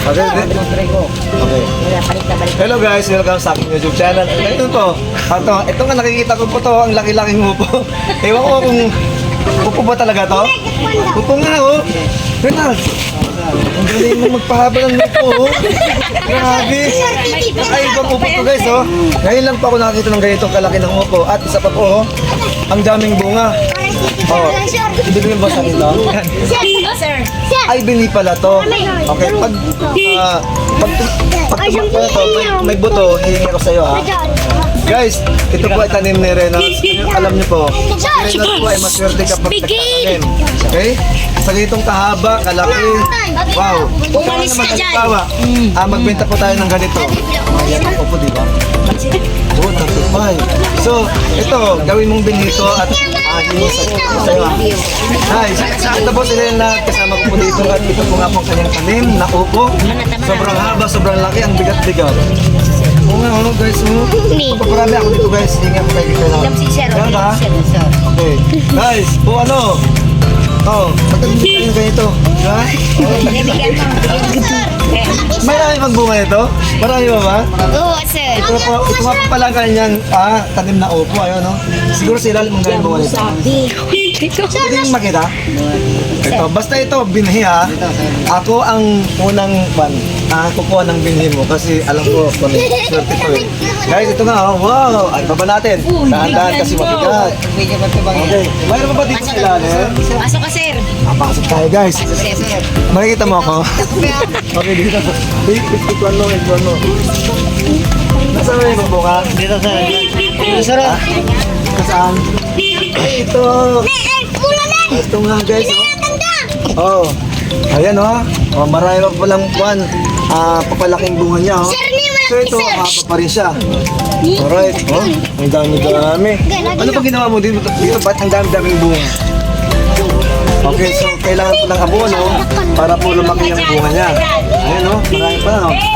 Okay, okay. Hello guys, welcome sa aking YouTube channel. Ito po, ito, ito nga nakikita ko po to, ang laki-laking upo. Ewan ko kung upo ba talaga to? Upo nga oh. Renal, ang galing mo magpahaba ng upo oh. Grabe. Ay, ibang upo to guys oh. Ngayon lang po ako nakakita ng ganitong kalaki ng upo. At isa pa po oh, ang daming bunga. Oh, ibigay mo ba sa akin to? Sir. Ay, bini pala to. Okay, pag, ah, pag, pag, tumakbo to, may, may buto, hihingi ko sa'yo ha. Guys, ito po ay tanim ni Reynolds. Alam niyo po, si Reynolds po ay maswerte kapag nagtatanim. Okay? Sa ganitong kahaba, kalaki. Wow. Umalis Ito naman, ka dyan. halimbawa, Ah, magbenta po tayo ng ganito. Ayan ang upo, di ba? Oo, 35. So, ito, gawin mong binito at ah, hingi sa ah. Guys, ito po sila na kasama ko po dito at ito po nga po ang kanyang tanim na upo. Sobrang haba, sobrang laki, ang bigat-bigat. Oo nga, ano guys, oh. Paparami ako dito guys, hingi ako kayo dito na. Alam si Sir. Ganun ba? Sir. Okay. Guys, po ano? Oh, pagkakas kayo ganito. Ha? Bibigyan mo. Mo. Marami bang bunga ito? Marami ba ba? Oo, sir. Ito po, ito nga po pala ang kanyang ah, tanim na upo, ayun, no? Siguro sila ang galing bunga nito. Pwede yung makita? Ito, basta ito, binhi ha. Ako ang unang ban, ah, kukuha ng binhi mo kasi alam ko kung ano yung swerte ko eh. Guys, ito nga, oh, wow! Ay, baba natin. Dahan-dahan kasi mabigat. Mo Okay, mayroon pa ba dito sa ilalim? Pasok ka, sir. Ah, pasok tayo guys. Sir, sir. Makikita mo ako? Okay, dito. Wait, wait, wait, one more, wait, one more. Nasaan na yung bunga? Dito sa... Dito sa... Saan? Ay, ito. Ito nga guys. Oh. Oh. Ayan oh. Oh, marami pa palang buwan. Ah, papalaking bunga niya oh. So ito, haba pa rin siya. Alright. Oh, ang dami-dami. Ano pa ginawa mo dito? Dito ba't ang dami-daming bunga? Okay, so kailangan po ng abono para po lumaki ang bunga niya. Ayan o, marami pa po.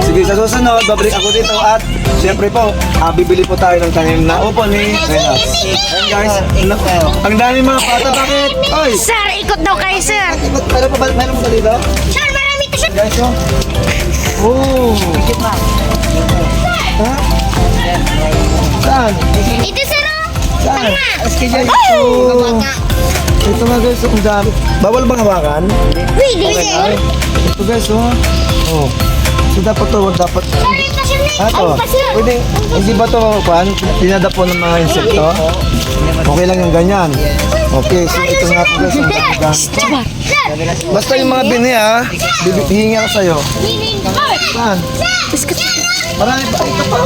Sige, sa susunod, babalik ako dito at siyempre po, ah, bibili po tayo ng tanim na upo ni Renas. Ayan guys, ano, ang dami mga bata, bakit? Oy! Sir, ikot daw kayo, sir. Ikot, meron pa ba, meron pa dito? Sir, marami to, sir. Guys, oh. Oh. Ha? Saan? Ito, sir, oh. Saan? Ito. Ito nga guys, ang dami. Bawal bang hawakan? Pwede, Okay, sir. ay. Ito guys, oh. Oh. So dapat to, dapat. Ah, to. Pwede, hindi ba to, kwan? Dinadapo ng mga insekto? Okay lang yung ganyan. Okay, so ito nga po guys. Basta yung mga binhi ha, bibi- hihingi ako sa'yo. Saan? Marami pa. Ito pa.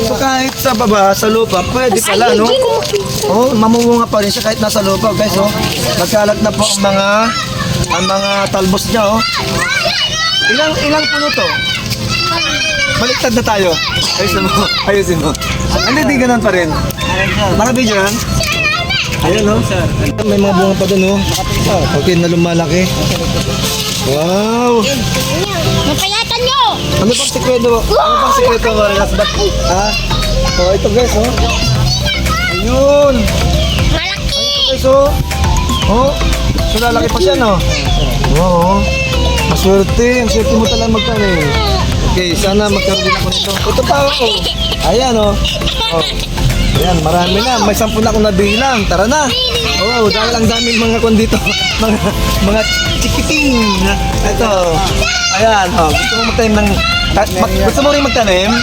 So kahit sa baba, sa lupa, pwede pala, no? Oh, mamumunga pa rin siya kahit nasa lupa, guys, oh. Nagkalat na po ang mga ang mga talbos niya, oh. Ilang ilang puno to? Baliktad na tayo. Ayusin mo. Ayusin mo. Hindi, di ganun pa rin. Nakabidyo yan? Ayun, no? May mga bunga pa doon, no? Okay, na lumalaki. Wow! Mapayatan nyo. Ano bang sikreto? Ano bang sikreto, Marinas? Ba't, ha? Oh, ito guys, oh. Ayun! Malaki. Guys, oh. Oh, so lalaki pa siya, no? Oo. Oh, Maswerte. Ang swerte mo talaga magkaroon. Okay, sana magkaroon din ako nito. Ito pa, oh. Ayan, oh. Oh. Ayan, marami na. May sampu na akong nabilang. Tara na. Oo, oh, dahil ang daming mga kon dito. mga, mga chikiting. Ito. Ayan, oh. Gusto mo magtanim ng... ta- mag, gusto mo rin magtanim?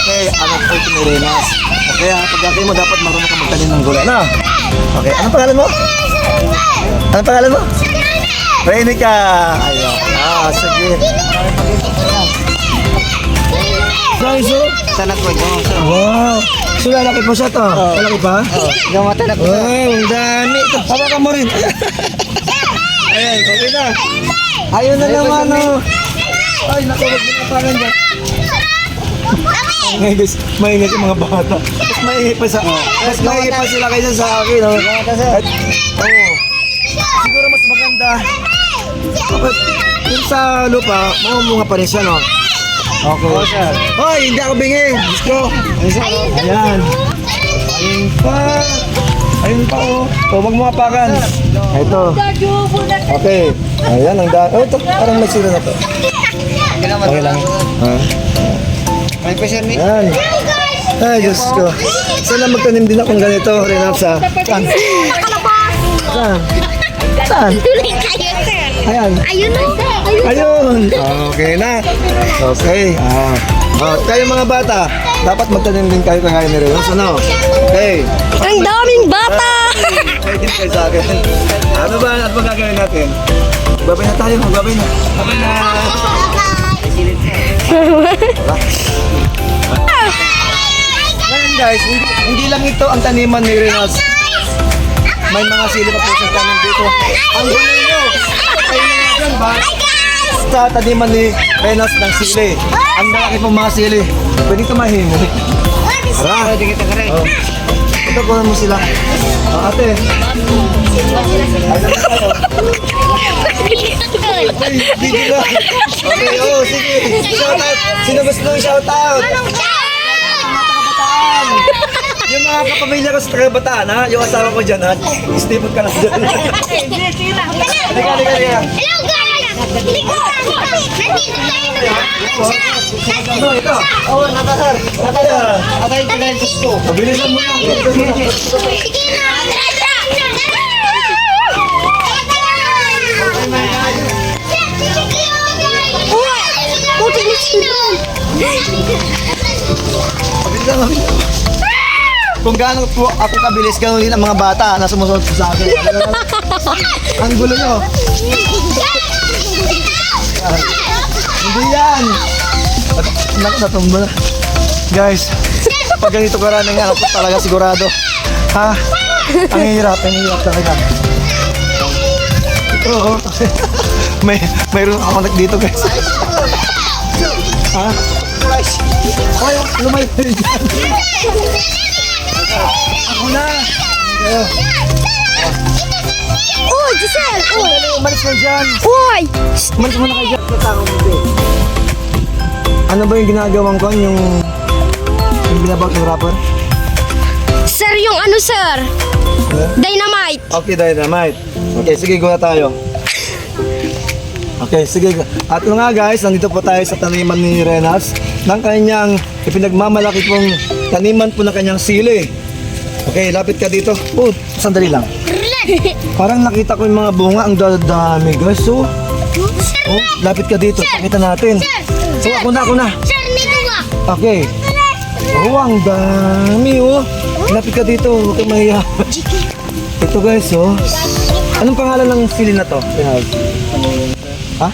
Okay, ano po ito ni Renas. Okay, ha, pag mo, dapat marunong ka magtanim ng gulay. Na? Okay, anong pangalan mo? Anong pangalan mo? Renica. Ayun. Ah, sige. Guys, oh. Tanak yung sir. Wow. So, lalaki pa siya to. Lalaki pa? Yung mata na ko Wow, ang dami. Hawakan mo rin. Ayan, okay na. Ayun na naman, oh. Ay, naku, huwag binapangan dyan. Ngayon guys, maingay yung mga bata. Mas maingay pa sa... Mas maingay pa sila kaysa sa akin, oh. At, oh. Siguro mas maganda. Kapag yung sa lupa, mamumunga pa rin siya, no? Okay. Oo, sir. Hoy, hindi ako bingi. Diyos ko. Ayan. Ayan. Ayun pa. Ayun pa oh. O, wag mo kapakan. Ito. Okay. Ayan, ang dami. Oh, ito, parang may sira na to. Okay lang. Ha? May pressure ni. Ayan. Ay, Diyos ko. Sana magtanim din akong ganito, Renapsa. Saan? Saan? Saan? Tuloy kayo, sir. Ayan. Ayun o. Ayun. Ayun. Okay na. Okay. Ah. Oh, kayo mga bata, dapat magtanim din kayo kagaya ni Renos. Ano? Okay. Ang daming bata. Pwede kayo sa akin. Ano ba? Ano ba gagawin natin? Babay na tayo. Magbabay na. Babay na. Ngayon guys, hindi, hindi lang ito ang taniman ni Renos. May mga sili pa po sa tanim dito. Ang gulo nyo! Kayo na nga dyan ba? Sa taniman ni Renos ng sili. Ang malaki pong mga sili. Pwede tumahin. Tara! Pwede kita kare. Oh. Ito ko mo sila. Oh, ate. Ay, video lang. Okay, oh, sige. Shout out. Sino gusto yung shout out? Yung mga kapamilya ko sa Tagabataan, ha? Yung asawa ko dyan, ha? Stipot ka lang dyan. Halika, halika, halika. Hello, guys. Nandito tayo nag-aaral Ano, ito? Oh, nakasar. Nakaya. Atay ko dahil gusto. Pabilisan mo lang. Sige na. Puti na sila. Pabilisan mo. Kung gaano po ako kabilis, gano'n din ang mga bata na sumusunod po sa akin. Ang gulo nyo. Hindi yan. Nak natumba na. Guys, pag ganito karaming anak ko talaga sigurado. Ha? Ang hirap, ang hirap talaga. Ito, oh. may, mayroon ako nag dito guys. ha? Ay, lumay pa rin dyan. Ako na. Kayo. Uy, Giselle! Uy! Umalis na dyan. Uy! Umalis mo na kayo dyan. Katako mo. Ano ba yung ginagawang ko? Yung... Yung binabag ng rapper? Sir, yung ano, sir? Dynamite! Okay, dynamite. Okay, sige, go na tayo. Okay, sige. At nga guys, nandito po tayo sa taniman ni Renas ng kanyang ipinagmamalaki pong taniman po ng kanyang sili. Okay, lapit ka dito. Oh, sandali lang. Parang nakita ko yung mga bunga, ang dadami guys. So, oh, lapit ka dito. Pakita natin. So, ako na, ako na. Okay. Oh, ang dami oh. Lapit ka dito, huwag kang mahiya. Ito guys, oh. Anong pangalan ng sili na to? Ha?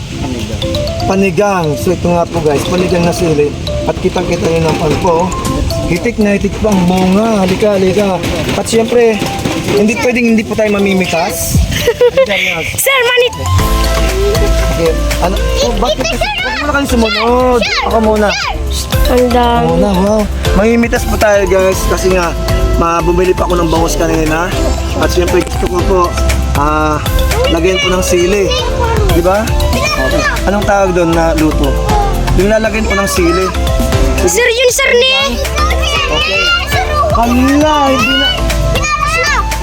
Panigang. So ito nga po guys, panigang na sili. At kitang-kita nyo naman po. oh. Hitik na hitik pa ang bunga. Halika, halika. At syempre, hindi pwedeng hindi po tayo mamimitas. Sir, manit! Okay. Ano? Oh, bakit? Huwag mo na kayong sumunod. Ako muna. Ang dami. Oo na, wow. Mamimitas po tayo guys kasi nga mabumili pa ako ng bangus kanina. At siyempre gusto ko po ah lagyan po ng sili. Di ba? Okay. Anong tawag doon na luto? Yung lalagyan po ng sili. Sir, yun, sir, ni! Hala, hindi na.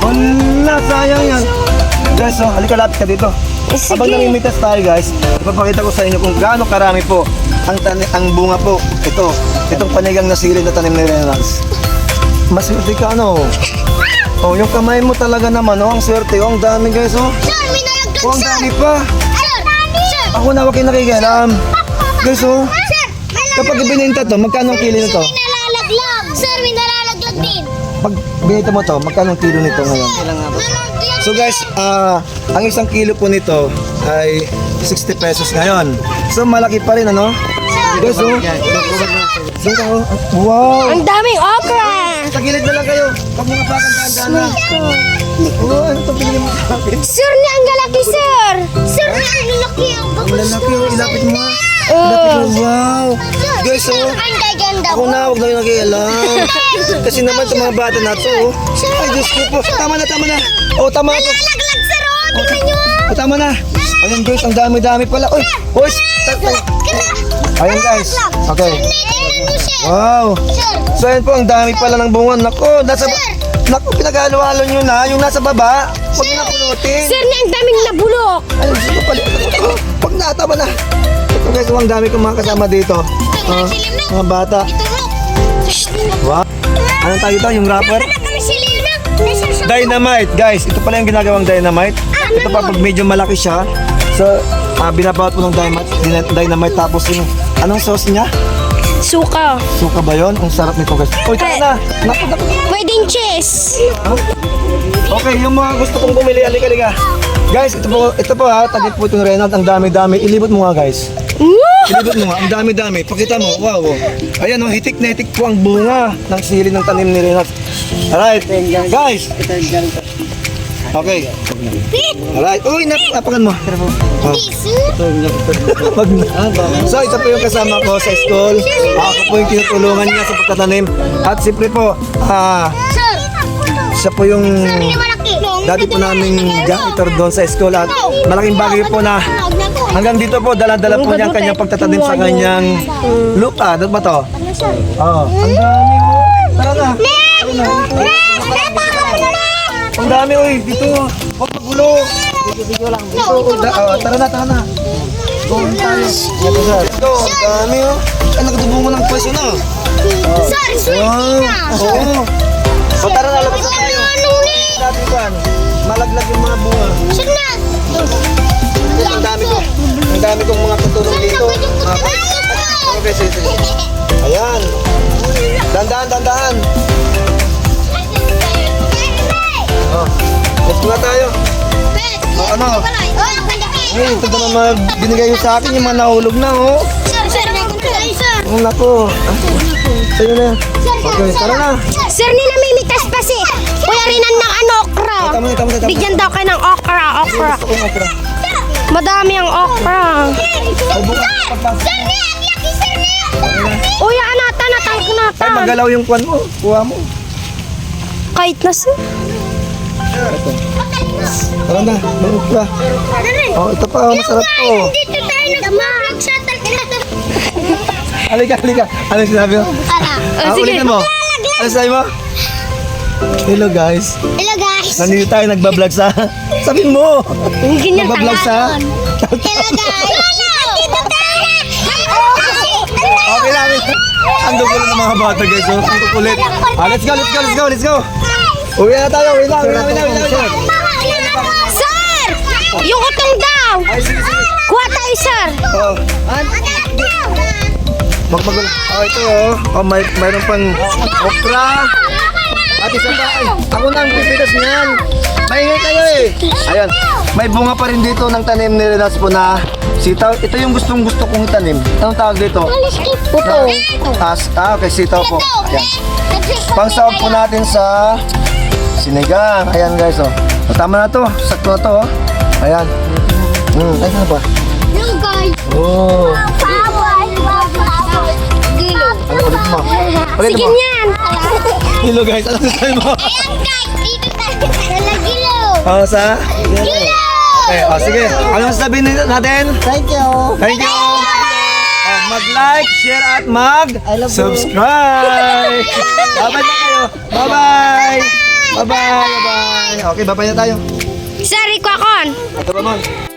Hala, sayang yan. Guys, so, halika lapit ka dito. Sige. Habang namimitas tayo guys, ipapakita ko sa inyo kung gaano karami po ang, tani- ang bunga po. Ito, itong panigang na sili na tanim ni Renax. Maswerte ka ano. Oh, yung kamay mo talaga naman, oh, ang swerte. Oh, ang dami guys, oh. Sir, may nalaglag, Oh, ang sir! dami pa. Sir! Ako na, wag kayo nakikialam. Guys, oh. Sir! May Kapag ibininta to, magkano ang kilo nito? May Pag binita mo to, magkano ang kilo nito ngayon? So guys, ah ang isang kilo po nito ay 60 pesos ngayon. So malaki pa rin ano? Guys, oh. Doon ka, oh. Wow! Ang daming okra! Sa gilid na lang kayo. Huwag mo kapakan dahan na. Oh, ano to pinili mo sa akin? Sir, ni ang galaki, sir! Sir, ni ang lalaki ang Ang lalaki, oh. Ilapit mo. Ilapit mo. Wow! Guys, oh. Ako na, huwag na kayo nakialam. Kasi naman sa mga bata na to, oh. Ay, Diyos ko po. Tama na, tama na. Oh, tama na to. Nalaglag, sir! Oh, tingnan nyo! Oh, tama na. Ayan guys, ang dami-dami pala. Uy, uy, Ayan guys. Okay. Wow. So ayan po, ang dami pala ng bunga. Nako, nasa, Naku, pinag-halo-halo nyo na. Yung nasa baba, huwag nyo na pulutin. Sir, na ang daming nabulok. Ay, gusto pala. Huwag na, tama na. Ito guys, ang dami kong mga kasama dito. Ah, mga bata. Wow. Anong tayo ito? Yung rapper? Dynamite, guys. Ito pala yung ginagawang dynamite. Ito pa pag medyo malaki siya. So, ah, binabawat mo ng dynamite, dynamite tapos yung anong sauce niya? Suka. Suka ba yun? Ang sarap nito guys. Uy, tara na. Naku, naku. Pwedeng cheese. Okay, yung mga gusto kong bumili, alika, alika. Guys, ito po, ito po ha, tagit po itong Reynald, ang dami-dami. Ilibot mo nga guys. Ilibot mo nga, ang dami-dami. Pakita mo, wow. oh. Ayan, oh, hitik na hitik po ang bunga ng sili ng tanim ni Reynald. Alright, guys. Okay. Alright. Uy, nap napakan mo. Oh. Wag na. So, ito po yung kasama ko sa school. Ako po yung tinutulungan niya sa pagtatanim. At siyempre po, ah, Sir. siya po yung malaki. dati po naming janitor doon sa school at malaking bagay po na hanggang dito po dala-dala po niya ang kanyang pagtatanim sa kanyang lupa. Doon ba to? Oo. Ang dami. Tara na. Tara na. Ang dami, uy. Dito. Huwag magulo. Dito, da- oh, tara na, tara na. Doon tayo. Ito, sir. Ito, ang dami, oh. Ay, nakatubungan ng pwesto na. Sir, sweet na. Oo. O, tara na, labas na tayo. Ko, malaglag yung mga bunga. Sir na. Ang dami ko. Ang dami kong mga tutulong dito. Okay. Okay, sige, sige. Ayan. Dandahan, dandahan. Oh. Let's go na tayo. Oh, ano? Ay, ito na naman binigay nyo sa akin yung mga nahulog na, oh. Sir, sir, sir. Oh, nako. Ah, Sa'yo na. Okay, tara na. Sir, ninamimitas pa si Kuya Rinan ng ano, okra. Tama tama tama. Bigyan daw kayo ng okra, okra. Gusto ko tara. Madami ang okra. Ay. Uy, anata, natang Ay, natan. magalaw yung kwan mo. Kuha mo. Kahit na sir. Tara na, may ukra. Oh, ito pa, oh, masarap to. Dito tayo nag-vlog sa Halika, halika. Ano sinabi mo? Ala. Ah, ulitin mo. Ano sinabi mo? Hello guys. Hello guys. Nandito tayo nagbablog sa... Sabihin mo! Ganyan Nagbablog sa... Hello guys. Dito tayo. Okay lang. Ang gugulo ng mga bata guys. So, ang kukulit. Ah, let's go, let's go, let's go, let's go. Uwi na tayo. Uwi na, uwi na, uwi na, uwi na, uwi na. Sir! Yung utong daw! Ay, sige, sige. Kuha tayo, sir! Oh, magmagulo. Oh, ito oh. Oh, may, mayroon pang okra. At isa pa, ay, ako na ang pipitas niyan. Maingay kayo eh. Ayan, may bunga pa rin dito ng tanim ni Renas po na sitaw. Ito yung gustong gusto kong itanim. Anong tawag dito? Puto. As, ah, okay, sitaw po. Ayan. Pangsawag po natin sa sinigang. Ayan guys, oh. O, tama na to. Sakto na to, oh. Ayan. Hmm, ay, ano ba? Yung guys. Oh. Ano ulit mo? Ulit Sige niyan. Hello guys, ano sabi mo? Ayan guys, dito tayo sa gilo. Oh, sa? Gilo! Okay, oh, sige. Ano sabihin natin? Thank you. Thank you! Oh, mag-like, share at mag-subscribe! Bye-bye na kayo! Bye-bye! Bye-bye! Bye-bye! Okay, bye-bye na tayo. Sir, ikaw kon. Ito ba, Mon?